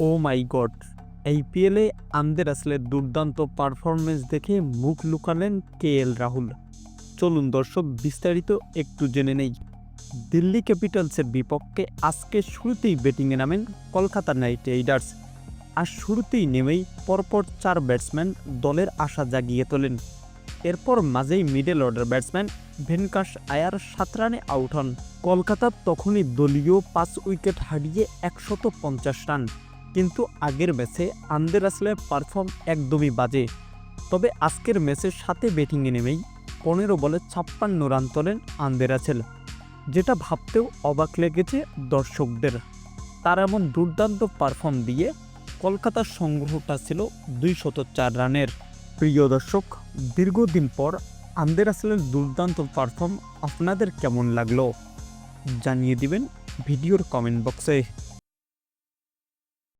ও মাই god আইপিএলে আন্দের আসলে দুর্দান্ত পারফরমেন্স দেখে মুখ লুকালেন কে এল রাহুল। চলুন দর্শক, বিস্তারিত একটু জেনে নেই। দিল্লি ক্যাপিটালসের বিপক্ষে আজকে শুরুতেই ব্যাটিংয়ে নামেন কলকাতা নাইট রাইডার্স। আর শুরুতেই নেমেই পরপর চার ব্যাটসম্যান দলের আশা জাগিয়ে তোলেন। এরপর মাঝেই middle order batsman Venkatesh Iyer সাত রানে আউট হন। কলকাতা তখনই দলীয় পাঁচ উইকেট হারিয়ে একশত পঞ্চাশ রান। কিন্তু আগের ম্যাচে আন্দের আসলে পারফর্ম একদমই বাজে। তবে আজকের ম্যাচের সাথে ব্যাটিংয়ে নেমেই পনেরো বলে ছাপ্পান্ন রান তোলেন আন্দের আছেল যেটা ভাবতেও অবাক লেগেছে দর্শকদের। তার এমন দুর্দান্ত পারফর্ম দিয়ে কলকাতার সংগ্রহটা ছিল দুইশত চার রানের। প্রিয় দর্শক, দীর্ঘদিন পর আন্দের আসলের দুর্দান্ত পারফর্ম আপনাদের কেমন লাগল? জানিয়ে দিবেন ভিডিওর কমেন্ট বক্সে